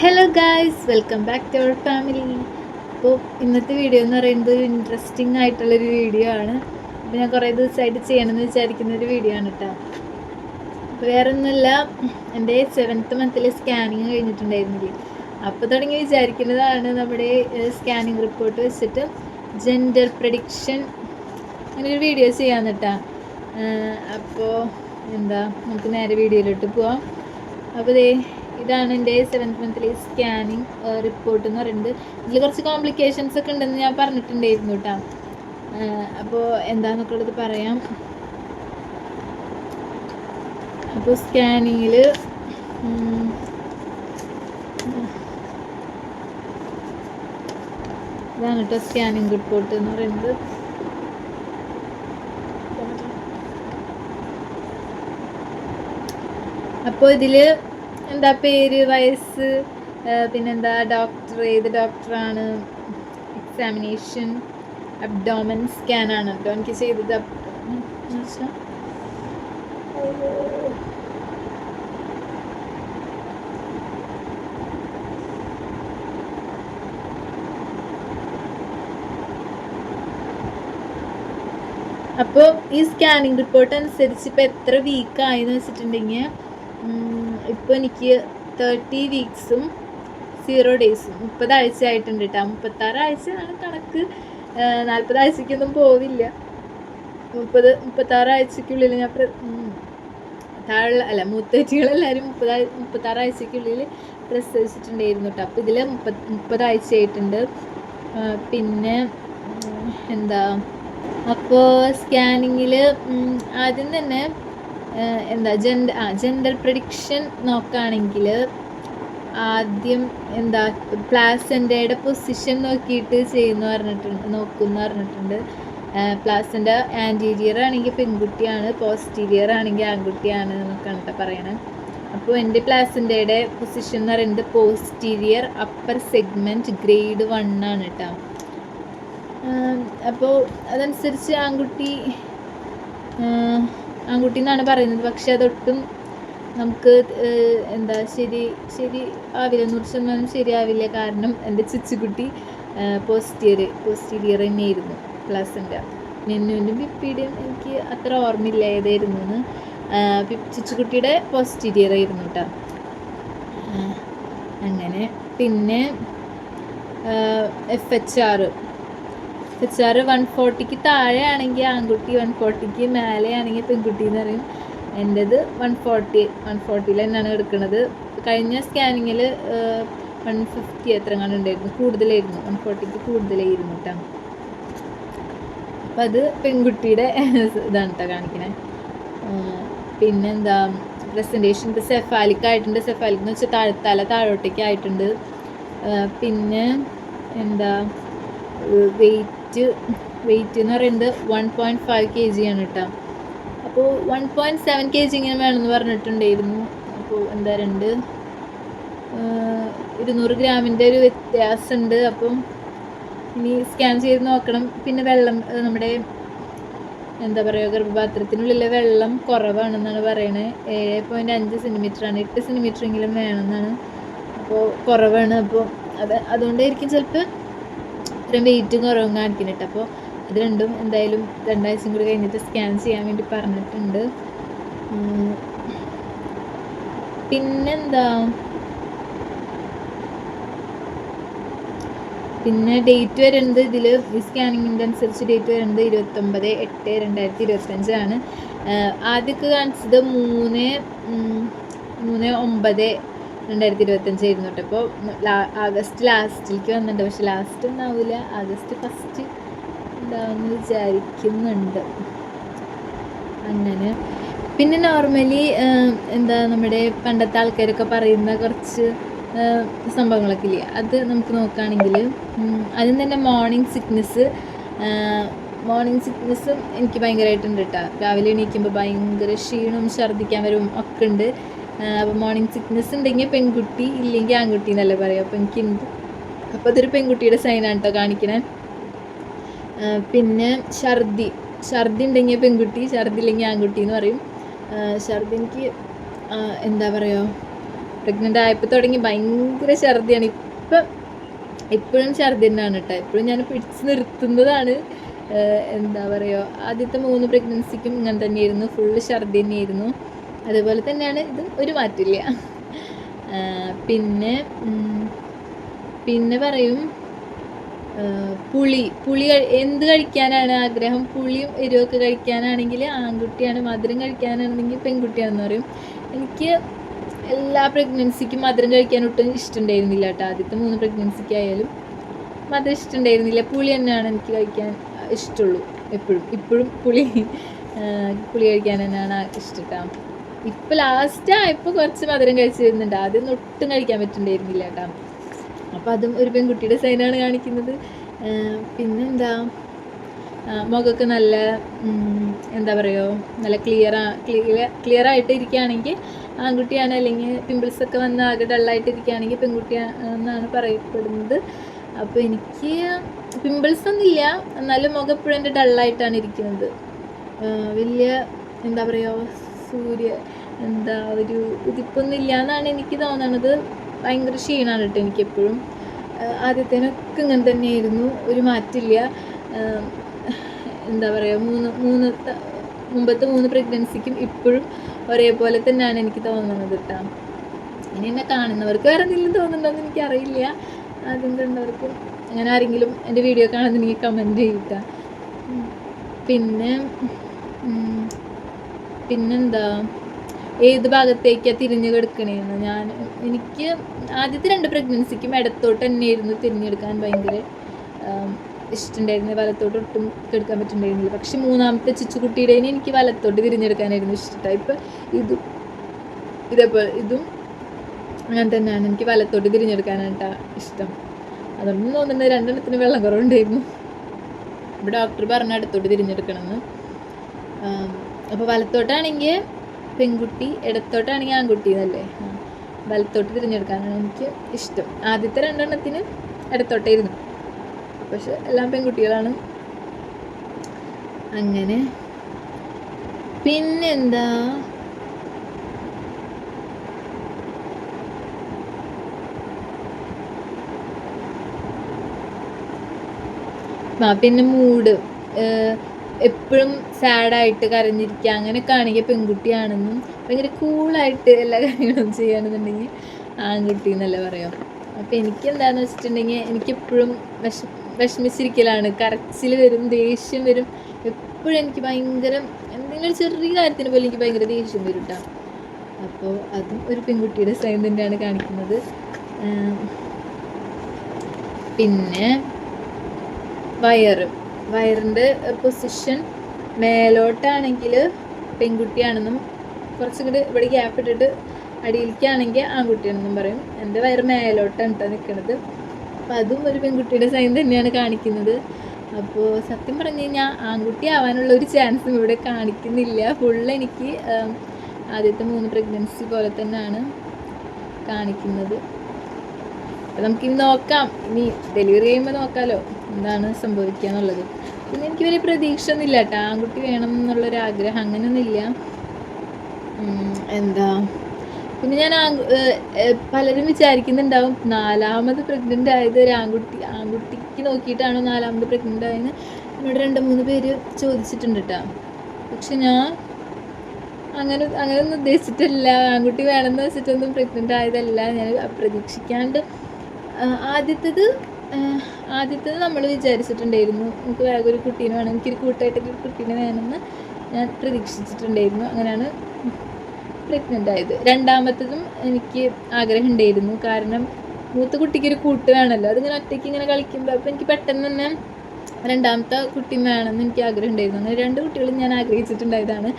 Hello guys welcome back to our family അപ്പോൾ ഇന്നത്തെ video എന്ന് പറയുന്നത് ഒരു ഇൻട്രസ്റ്റിംഗ് ആയിട്ടുള്ളൊരു വീഡിയോ ആണ്. അപ്പോൾ ഞാൻ കുറേ ദിവസമായിട്ട് ചെയ്യണമെന്ന് വിചാരിക്കുന്ന ഒരു വീഡിയോ ആണ് കേട്ടോ അപ്പോൾ വേറെ ഒന്നുമില്ല എന്റെ സെവൻത്ത് മന്തിൽ സ്കാനിങ് കഴിഞ്ഞിട്ടുണ്ടായിരുന്നില്ലേ? അപ്പോൾ തുടങ്ങി വിചാരിക്കുന്നതാണ് നമ്മുടെ സ്കാനിങ് റിപ്പോർട്ട് വെച്ചിട്ട് ജെൻഡർ പ്രഡിക്ഷൻ അങ്ങനെ ഒരു വീഡിയോ ചെയ്യാന്ന് കേട്ടോ അപ്പോൾ എന്താ നമുക്ക് നേരെ വീഡിയോയിലോട്ട് പോവാം. അപ്പോൾ ദേ ഇതാണ് എന്റെ സെവൻത്ത് മന്ത്ലി സ്കാനിങ് റിപ്പോർട്ട് എന്ന് പറയുന്നത്. ഇതിൽ കുറച്ച് കോംപ്ലിക്കേഷൻസ് ഒക്കെ ഉണ്ടെന്ന് ഞാൻ പറഞ്ഞിട്ടുണ്ടായിരുന്നു കേട്ടോ. അപ്പോൾ എന്താന്നൊക്കെ ഉള്ളത് പറയാം. അപ്പോൾ സ്കാനിങ്ങിൽ ഇതാണ് കേട്ടോ സ്കാനിങ് റിപ്പോർട്ട് എന്ന് പറയുന്നത്. അപ്പോൾ ഇതിൽ എന്താ പേര് വയസ്സ് പിന്നെന്താ ഡോക്ടർ ഏത് ഡോക്ടറാണ് എക്സാമിനേഷൻ അബ്ഡോമൻ സ്കാൻ ആണ്. കേട്ടോ എനിക്ക് ചെയ്തത് അപ്പോൾ ഈ സ്കാനിങ് റിപ്പോർട്ട് അനുസരിച്ച് ഇപ്പോൾ എത്ര വീക്ക് എന്ന് വെച്ചിട്ടുണ്ടെങ്കിൽ ഇപ്പോൾ എനിക്ക് തേർട്ടി വീക്സും സീറോ ഡേയ്സും മുപ്പത് ആഴ്ച ആയിട്ടുണ്ട് കേട്ടോ മുപ്പത്താറ് ആഴ്ചയാണ് കണക്ക്. നാൽപ്പത് ആഴ്ചയ്ക്കൊന്നും പോവില്ല. മുപ്പത് മുപ്പത്താറ് ആഴ്ചയ്ക്കുള്ളിൽ ഞാൻ താഴെ അല്ല മൂത്തേറ്റികളെല്ലാവരും മുപ്പത് മുപ്പത്താറ് ആഴ്ചയ്ക്കുള്ളിൽ പ്രസവിച്ചിട്ടുണ്ടായിരുന്നു കേട്ടോ അപ്പോൾ ഇതിൽ മുപ്പത് മുപ്പതാഴ്ച ആയിട്ടുണ്ട് പിന്നെ എന്താ? അപ്പോൾ സ്കാനിങ്ങിൽ ആദ്യം തന്നെ എന്താ ജെൻഡർ ആ ജെൻഡർ പ്രഡിക്ഷൻ നോക്കുകയാണെങ്കിൽ ആദ്യം എന്താ പ്ലാസന്റയുടെ പൊസിഷൻ നോക്കിയിട്ട് ചെയ്യുന്ന പറഞ്ഞിട്ടുണ്ട് നോക്കുമെന്ന് പറഞ്ഞിട്ടുണ്ട്. പ്ലാസന്റ ആന്റീരിയർ ആണെങ്കിൽ പെൺകുട്ടിയാണ് പോസ്റ്റീരിയർ ആണെങ്കിൽ ആൺകുട്ടിയാണ് എന്നൊക്കെയാണ് കേട്ടോ പറയണം. അപ്പോൾ എന്റെ പ്ലാസന്റയുടെ പൊസിഷൻ എന്ന് പറയുന്നത് posterior upper segment grade one ആണ് കേട്ടോ. അപ്പോൾ അതനുസരിച്ച് ആൺകുട്ടി ആൺകുട്ടി എന്നാണ് പറയുന്നത്. പക്ഷെ അതൊട്ടും നമുക്ക് എന്താ ശരി ശരി ആവില്ല. നൂറ് ശതമാനം ശരിയാവില്ല. കാരണം എന്റെ ചിച്ചുകുട്ടി പോസ്റ്റീരിയർ പോസ്റ്റീരിയർ തന്നെയായിരുന്നു ക്ലാസ്സിന്റെ നിന്നുവിന്റെ പിപ്പിയുടെയും എനിക്ക് അത്ര ഓർമ്മയില്ല ഏതായിരുന്നു എന്ന്. ചിച്ചുകുട്ടിയുടെ പോസ്റ്റീരിയർ ആയിരുന്നു കേട്ടോ അങ്ങനെ. പിന്നെ F H R H R one ഫോർട്ടിക്ക് താഴെ ആണെങ്കിൽ ആൺകുട്ടി വൺ ഫോർട്ടിക്ക് മേലെ ആണെങ്കിൽ പെൺകുട്ടി എന്ന് പറയും എന്റെത് വൺ ഫോർട്ടി വൺ ഫോർട്ടിയിൽ തന്നെയാണ് എടുക്കുന്നത് കഴിഞ്ഞ സ്കാനിങ്ങിൽ വൺ ഫിഫ്റ്റി എത്ര എങ്ങാണ്ട് ഉണ്ടായിരുന്നു. കൂടുതലായിരുന്നു. വൺ ഫോർട്ടിക്ക് കൂടുതലായിരുന്നു കേട്ടോ അപ്പം അത് പെൺകുട്ടിയുടെ ഇതാണ് കേട്ടോ കാണിക്കണേ. പിന്നെന്താ പ്രസന്റേഷൻ ഇപ്പോൾ സെഫാലിക് ആയിട്ടുണ്ട്. സെഫാലിക് എന്ന് വെച്ചാൽ താഴെ തല താഴോട്ടേക്ക് ആയിട്ടുണ്ട്. പിന്നെ എന്താ വെയിറ്റ് വെയിറ്റ് എന്ന് പറയുന്നത് one point five K G ആണ് കേട്ടോ അപ്പോൾ one point seven K G ഇങ്ങനെ വേണമെന്ന് പറഞ്ഞിട്ടുണ്ടായിരുന്നു. അപ്പോൾ എന്താ രണ്ട് ഇരുന്നൂറ് ഗ്രാമിന്റെ ഒരു വ്യത്യാസമുണ്ട് അപ്പം ഇനി സ്കാൻ ചെയ്ത് നോക്കണം. പിന്നെ വെള്ളം നമ്മുടെ എന്താ പറയുക ഗർഭപാത്രത്തിനുള്ളിലെ വെള്ളം കുറവാണെന്നാണ് പറയണത് ഏഴ് പോയിന്റ് അഞ്ച് സെന്റിമീറ്റർ ആണ്. എട്ട് സെന്റിമീറ്റർ എങ്കിലും വേണമെന്നാണ്. അപ്പോൾ കുറവാണ്. അപ്പോൾ അത് അതുകൊണ്ടായിരിക്കും ചിലപ്പോൾ ഇത്രയും വെയിറ്റും കുറവും കാണിക്കുന്നുണ്ട് അപ്പോൾ ഇത് രണ്ടും എന്തായാലും രണ്ടാഴ്ചയും കൂടി കഴിഞ്ഞിട്ട് സ്കാൻ ചെയ്യാൻ വേണ്ടി പറഞ്ഞിട്ടുണ്ട്. പിന്നെന്താ? പിന്നെ ഡേറ്റ് വരുന്നത് ഇതിൽ ഈ സ്കാനിങ്ങിന്റെ അനുസരിച്ച് ഡേറ്റ് വരുന്നത് ഇരുപത്തൊമ്പത് എട്ട് രണ്ടായിരത്തി ഇരുപത്തഞ്ചാണ് ആദ്യമൊക്കെ കാണിച്ചത് മൂന്ന് മൂന്ന് ഒമ്പത് രണ്ടായിരത്തി ഇരുപത്തഞ്ച് കേട്ടോ അപ്പോൾ ആഗസ്റ്റ് ലാസ്റ്റിലേക്ക് വന്നിട്ടുണ്ട്. പക്ഷെ ലാസ്റ്റ് ഒന്നും ആവില്ല. ആഗസ്റ്റ് ഫസ്റ്റ് ഉണ്ടാവുമെന്ന് വിചാരിക്കുന്നുണ്ട്. അങ്ങനെ. പിന്നെ നോർമലി എന്താ നമ്മുടെ പണ്ടത്തെ ആൾക്കാരൊക്കെ പറയുന്ന കുറച്ച് സംഭവങ്ങളൊക്കെ ഇല്ലേ അത് നമുക്ക് നോക്കുകയാണെങ്കിൽ ആദ്യം തന്നെ മോർണിംഗ് സിക്നസ് മോർണിംഗ് സിക്നസ്സും എനിക്ക് ഭയങ്കരമായിട്ടുണ്ട് കേട്ടോ. രാവിലെ എണീക്കുമ്പോൾ ഭയങ്കര ക്ഷീണവും ഛർദ്ദിക്കാൻ വരും ഒക്കെ ഉണ്ട്. അപ്പോൾ മോർണിംഗ് സിക്നെസ് ഉണ്ടെങ്കിൽ പെൺകുട്ടി ഇല്ലെങ്കിൽ ആൺകുട്ടി എന്നല്ലേ പറയാം. അപ്പോൾ എനിക്കുണ്ട്. അപ്പോൾ അതൊരു പെൺകുട്ടിയുടെ സൈനാണ് കേട്ടോ കാണിക്കണേ. പിന്നെ ഛർദി. ഛർദി ഉണ്ടെങ്കിൽ പെൺകുട്ടി ഛർദി ഇല്ലെങ്കിൽ ആൺകുട്ടി എന്ന് പറയും. ഛർദി എനിക്ക് എന്താ പറയുക പ്രഗ്നന്റ് ആയപ്പോൾ തുടങ്ങി ഭയങ്കര ഛർദിയാണ്. ഇപ്പം ഇപ്പോഴും ഛർദി തന്നെയാണ് കേട്ടോ എപ്പോഴും ഞാൻ പിടിച്ച് നിർത്തുന്നതാണ്. എന്താ പറയുക ആദ്യത്തെ മൂന്ന് പ്രഗ്നൻസിക്കും ഇങ്ങനെ തന്നെയായിരുന്നു. ഫുള്ള് ഛർദി തന്നെയായിരുന്നു. അതുപോലെ തന്നെയാണ് ഇത് ഒരു മാറ്റില്ല പിന്നെ പിന്നെ പറയും പുളി പുളി എന്ത് കഴിക്കാനാണ് ആഗ്രഹം? പുളിയും എരിവൊക്കെ കഴിക്കാനാണെങ്കിൽ ആൺകുട്ടിയാണ് മധുരം കഴിക്കാനാണെങ്കിൽ പെൺകുട്ടിയാണെന്ന് പറയും. എനിക്ക് എല്ലാ പ്രഗ്നൻസിക്കും മധുരം കഴിക്കാൻ ഒട്ടും ഇഷ്ടമുണ്ടായിരുന്നില്ല കേട്ടോ. ആദ്യത്തെ മൂന്ന് പ്രഗ്നൻസിക്ക് ആയാലും മധുരം ഇഷ്ടമുണ്ടായിരുന്നില്ല. പുളി തന്നെയാണ് എനിക്ക് കഴിക്കാൻ ഇഷ്ടമുള്ളൂ എപ്പോഴും. ഇപ്പോഴും പുളി പുളി കഴിക്കാൻ തന്നെയാണ് ഇഷ്ടം കേട്ടോ. ഇപ്പം ലാസ്റ്റ് ആയപ്പോൾ കുറച്ച് മധുരം കഴിച്ചിരുന്നുണ്ട്. ആദ്യം ഒട്ടും കഴിക്കാൻ പറ്റുന്നുണ്ടായിരുന്നില്ല കേട്ടോ. അപ്പോൾ അതും ഒരു പെൺകുട്ടിയുടെ സൈനാണ് കാണിക്കുന്നത്. പിന്നെന്താ? മുഖമൊക്കെ നല്ല എന്താ പറയുക നല്ല ക്ലിയർ ക്ലിയർ ക്ലിയർ ആയിട്ട് ഇരിക്കുകയാണെങ്കിൽ ആൺകുട്ടിയാണ് അല്ലെങ്കിൽ പിമ്പിൾസ് ഒക്കെ വന്ന് ആകെ ഡള്ളായിട്ട് ഇരിക്കുകയാണെങ്കിൽ പെൺകുട്ടിയാണെന്നാണ് പറയപ്പെടുന്നത്. അപ്പോൾ എനിക്ക് പിമ്പിൾസ് ഒന്നുമില്ല എന്നാലും മുഖം എപ്പോഴും എന്റെ ഡള്ളായിട്ടാണ് ഇരിക്കുന്നത്. വലിയ എന്താ പറയുക സൂര്യ എന്താ ഒരു ഉദിപ്പൊന്നുമില്ല എന്നാണ് എനിക്ക് തോന്നണത്. ഭയങ്കര ക്ഷീണമാണ് കേട്ടോ എനിക്കെപ്പോഴും. ആദ്യത്തേനൊക്കെ ഇങ്ങനെ തന്നെയായിരുന്നു. ഒരു മാറ്റില്ല എന്താ പറയുക മൂന്ന് മൂന്ന് മുമ്പത്തെ മൂന്ന് പ്രഗ്നൻസിക്കും ഇപ്പോഴും ഒരേപോലെ തന്നെയാണ് എനിക്ക് തോന്നുന്നത് കേട്ടോ. ഇനി എന്നെ കാണുന്നവർക്ക് വേറെ എന്തെങ്കിലും തോന്നുന്നുണ്ടോയെന്ന് എനിക്കറിയില്ല. ആദ്യം കണ്ടവർക്കും അങ്ങനെ ആരെങ്കിലും എന്റെ വീഡിയോ കാണുന്നുണ്ടെങ്കിൽ കമന്റ് ചെയ്യുക. പിന്നെ പിന്നെന്താ? ഏത് ഭാഗത്തേക്കാണ് തിരിഞ്ഞു കിടക്കണേന്ന്. ഞാൻ എനിക്ക് ആദ്യത്തെ രണ്ട് പ്രഗ്നൻസിക്കും ഇടത്തോട്ട് തന്നെയായിരുന്നു തിരിഞ്ഞെടുക്കാൻ ഭയങ്കര ഇഷ്ടമുണ്ടായിരുന്നു വലത്തോട്ട് ഒട്ടും എടുക്കാൻ പറ്റുന്നുണ്ടായിരുന്നില്ല. പക്ഷെ മൂന്നാമത്തെ ചിച്ചുകുട്ടിയുടെ എനിക്ക് വലത്തോട്ട് തിരിഞ്ഞെടുക്കാനായിരുന്നു ഇഷ്ടം. ഇപ്പം ഇത് ഇതേപോലെ ഇതും അങ്ങനെ തന്നെയാണ്. എനിക്ക് വലത്തോട്ട് തിരിഞ്ഞെടുക്കാനായിട്ടാണ് ഇഷ്ടം. അതുകൊണ്ട് തോന്നുന്നത് രണ്ടെണ്ണത്തിന് വെള്ളം കുറവുണ്ടായിരുന്നു. ഇപ്പം ഡോക്ടർ പറഞ്ഞ അടുത്തോട്ട് തിരിഞ്ഞെടുക്കണമെന്ന് അപ്പോൾ വലത്തോട്ടാണെങ്കിൽ പെൺകുട്ടി ഇടത്തോട്ടാണെങ്കിൽ ആൺകുട്ടി എന്നല്ലേ? വലത്തോട്ട് തിരഞ്ഞെടുക്കാനാണ് എനിക്ക് ഇഷ്ടം. ആദ്യത്തെ രണ്ടെണ്ണത്തിന് ഇടത്തോട്ടായിരുന്നു പക്ഷെ എല്ലാം പെൺകുട്ടികളാണ്. അങ്ങനെ. പിന്നെന്താ? ആ പിന്നെ മൂഡ് എപ്പോഴും സാഡായിട്ട് കരഞ്ഞിരിക്കുക. അങ്ങനെയൊക്കെ ആണെങ്കിൽ പെൺകുട്ടിയാണെന്നും ഭയങ്കര കൂളായിട്ട് എല്ലാ കാര്യങ്ങളും ചെയ്യുകയാണെന്നുണ്ടെങ്കിൽ ആൺകുട്ടി എന്നല്ലേ പറയാം അപ്പോൾ എനിക്ക് എന്താണെന്ന് വെച്ചിട്ടുണ്ടെങ്കിൽ എനിക്കെപ്പോഴും വിഷ വിഷമിച്ചിരിക്കലാണ്. കരച്ചിൽ വരും ദേഷ്യം വരും. എപ്പോഴും എനിക്ക് ഭയങ്കര എന്തെങ്കിലും ചെറിയ കാര്യത്തിന് പോലും എനിക്ക് ഭയങ്കര ദേഷ്യം വരും കേട്ടോ അപ്പോൾ അതും ഒരു പെൺകുട്ടിയുടെ സൈൻ തന്നെയാണ് കാണിക്കുന്നത്. പിന്നെ വയറ്. വയറിന്റെ പൊസിഷൻ മേലോട്ടാണെങ്കിൽ പെൺകുട്ടിയാണെന്നും കുറച്ചും കൂടി ഇവിടെ ഗ്യാപ്പ് ഇട്ടിട്ട് അടിയിലേക്കാണെങ്കിൽ ആൺകുട്ടിയാണെന്നും പറയും. എന്റെ വയറ് മേലോട്ടാണ് കേട്ടോ നിൽക്കുന്നത് അപ്പം അതും ഒരു പെൺകുട്ടിയുടെ സൈൻ തന്നെയാണ് കാണിക്കുന്നത്. അപ്പോൾ സത്യം പറഞ്ഞു കഴിഞ്ഞാൽ ആൺകുട്ടി ആവാനുള്ള ഒരു ചാൻസും ഇവിടെ കാണിക്കുന്നില്ല. ഫുള്ള് എനിക്ക് ആദ്യത്തെ മൂന്ന് പ്രഗ്നൻസി പോലെ തന്നെയാണ് കാണിക്കുന്നത്. അപ്പം നമുക്കിനി നോക്കാം. ഇനി ഡെലിവറി ചെയ്യുമ്പോൾ നോക്കാമല്ലോ എന്താണ് സംഭവിക്കുക എന്നുള്ളത്. പിന്നെ എനിക്ക് വലിയ പ്രതീക്ഷ ഒന്നുമില്ല കേട്ടോ. ആൺകുട്ടി വേണം എന്നുള്ളൊരു ആഗ്രഹം അങ്ങനെയൊന്നുമില്ല. എന്താ? പിന്നെ ഞാൻ പലരും വിചാരിക്കുന്നുണ്ടാവും നാലാമത് പ്രഗ്നന്റ് ആയത് ഒരു ആൺകുട്ടി ആൺകുട്ടിക്ക് നോക്കിയിട്ടാണ് നാലാമത് പ്രഗ്നന്റ് ആയെന്ന് എന്നോട് രണ്ട് മൂന്ന് പേര് ചോദിച്ചിട്ടുണ്ട് കേട്ടോ. പക്ഷെ ഞാൻ അങ്ങനെ അങ്ങനെ അങ്ങനെയൊന്നും ഉദ്ദേശിച്ചിട്ടില്ല. ആൺകുട്ടി വേണമെന്ന് വെച്ചിട്ടൊന്നും പ്രഗ്നന്റ് ആയതല്ല. ഞാൻ പ്രതീക്ഷിക്കാണ്ട് ആദ്യത്തേത് ആദ്യത്തേത് നമ്മൾ വിചാരിച്ചിട്ടുണ്ടായിരുന്നു നമുക്ക് വേഗം ഒരു കുട്ടീനെ വേണം എനിക്കൊരു കൂട്ടായിട്ടൊരു കുട്ടീനെ വേണമെന്ന് ഞാൻ പ്രതീക്ഷിച്ചിട്ടുണ്ടായിരുന്നു. അങ്ങനെയാണ് പ്രഗ്നന്റ് ആയത്. രണ്ടാമത്തതും എനിക്ക് ആഗ്രഹം ഉണ്ടായിരുന്നു കാരണം മൂത്ത കുട്ടിക്ക് ഒരു കൂട്ട് വേണമല്ലോ. അതിങ്ങനെ ഒറ്റയ്ക്ക് ഇങ്ങനെ കളിക്കുമ്പോൾ അപ്പോൾ എനിക്ക് പെട്ടെന്ന് തന്നെ രണ്ടാമത്തെ കുട്ടി വേണമെന്ന് എനിക്ക് ആഗ്രഹം ഉണ്ടായിരുന്നു അങ്ങനെ രണ്ട് കുട്ടികളും ഞാൻ ആഗ്രഹിച്ചിട്ടുണ്ടായതാണ്.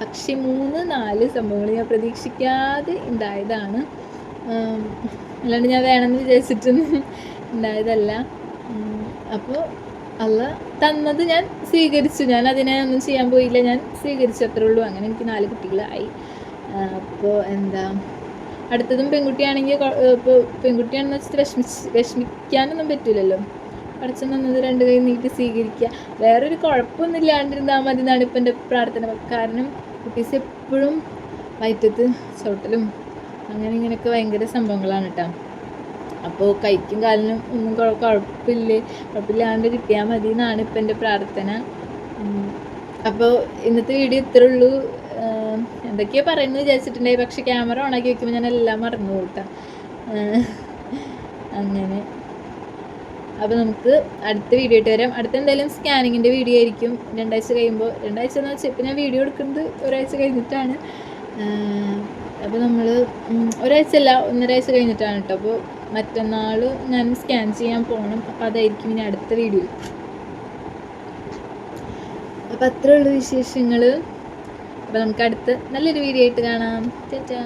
പക്ഷേ മൂന്ന് നാല് സംഭവങ്ങൾ ഞാൻ പ്രതീക്ഷിക്കാതെ ഉണ്ടായതാണ്. അല്ലാണ്ട് ഞാൻ വേണമെന്ന് വിചാരിച്ചിട്ടൊന്നും ഉണ്ടായതല്ല. അപ്പോൾ അല്ല തന്നത് ഞാൻ സ്വീകരിച്ചു. ഞാൻ അതിനെ ഒന്നും ചെയ്യാൻ പോയില്ല. ഞാൻ സ്വീകരിച്ചു അത്രേ ഉള്ളൂ. അങ്ങനെ എനിക്ക് നാല് കുട്ടികളായി. അപ്പോൾ എന്താ അടുത്തതും പെൺകുട്ടിയാണെങ്കിൽ ഇപ്പോൾ പെൺകുട്ടിയാണെന്ന് വെച്ചിട്ട് വിഷമിച്ച് വിഷമിക്കാനൊന്നും പറ്റില്ലല്ലോ പഠിച്ചു തന്നത് രണ്ട് കൈ നീട്ടി സ്വീകരിക്കുക. വേറൊരു കുഴപ്പമൊന്നും ഇല്ലാണ്ടിരുന്നാൽ മതി എന്നാണ് ഇപ്പം എന്റെ പ്രാർത്ഥന. കാരണം കുട്ടീസ് എപ്പോഴും വയറ്റത്ത് ചവിട്ടലും അങ്ങനെ ഇങ്ങനെയൊക്കെ ഭയങ്കര സംഭവങ്ങളാണ് കേട്ടോ അപ്പോൾ കൈക്കും കാലിനും ഒന്നും കുഴ- കുഴപ്പമില്ല? കുഴപ്പമില്ലാണ്ട് കിട്ടിയാൽ മതി എന്നാണ് ഇപ്പം എന്റെ പ്രാർത്ഥന. അപ്പോൾ ഇന്നത്തെ വീഡിയോ ഇത്രേ ഉള്ളൂ. എന്തൊക്കെയാ പറയുന്നത് വിചാരിച്ചിട്ടുണ്ടായി. പക്ഷെ ക്യാമറ ഓണാക്കി വെക്കുമ്പോൾ ഞാൻ എല്ലാം മറന്നു പോട്ടാ അങ്ങനെ. അപ്പോൾ നമുക്ക് അടുത്ത വീഡിയോ ഇട്ട് വരാം. അടുത്ത എന്തായാലും സ്കാനിങ്ങിന്റെ വീഡിയോ ആയിരിക്കും. രണ്ടാഴ്ച കഴിയുമ്പോൾ രണ്ടാഴ്ച എന്ന് വെച്ചാൽ ഇപ്പം ഞാൻ വീഡിയോ എടുക്കുന്നത് ഒരാഴ്ച കഴിഞ്ഞിട്ടാണ്. അപ്പോൾ നമ്മൾ ഒരാഴ്ച അല്ല ഒന്നരാഴ്ച കഴിഞ്ഞിട്ടാണ് കേട്ടോ അപ്പോൾ മറ്റന്നാൾ ഞാൻ സ്കാൻ ചെയ്യാൻ പോകണം അപ്പോൾ അതായിരിക്കും ഇനി അടുത്ത വീഡിയോ അപ്പോൾ അത്രയുള്ള വിശേഷങ്ങൾ അപ്പോൾ നമുക്ക് അടുത്ത് നല്ലൊരു വീഡിയോ ആയിട്ട് കാണാം. ചേച്ചാ